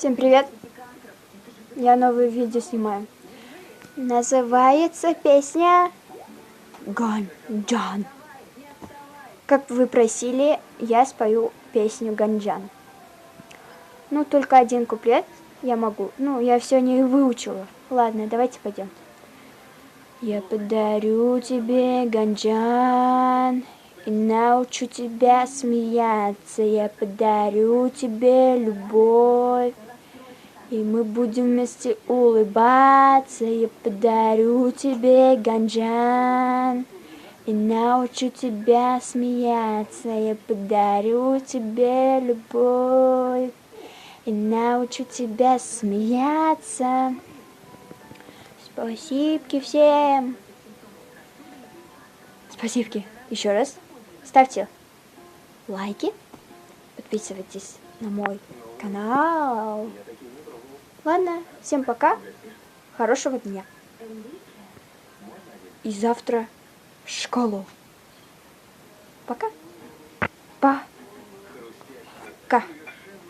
Всем привет! Я новое видео снимаю. Называется песня Ганджан. Как вы просили, я спою песню Ганджан. Ну, только один куплет я могу. Ну, я все не выучила. Ладно, давайте пойдем. Я подарю тебе Ганджан и научу тебя смеяться. Я подарю тебе любовь. И мы будем вместе улыбаться. Я подарю тебе ганджан. И научу тебя смеяться. Я подарю тебе любовь. И научу тебя смеяться. Спасибо всем. Спасибо. Еще раз. Ставьте лайки. Подписывайтесь на мой канал. Ладно, всем пока. Хорошего дня. И завтра в школу. Пока. Пока.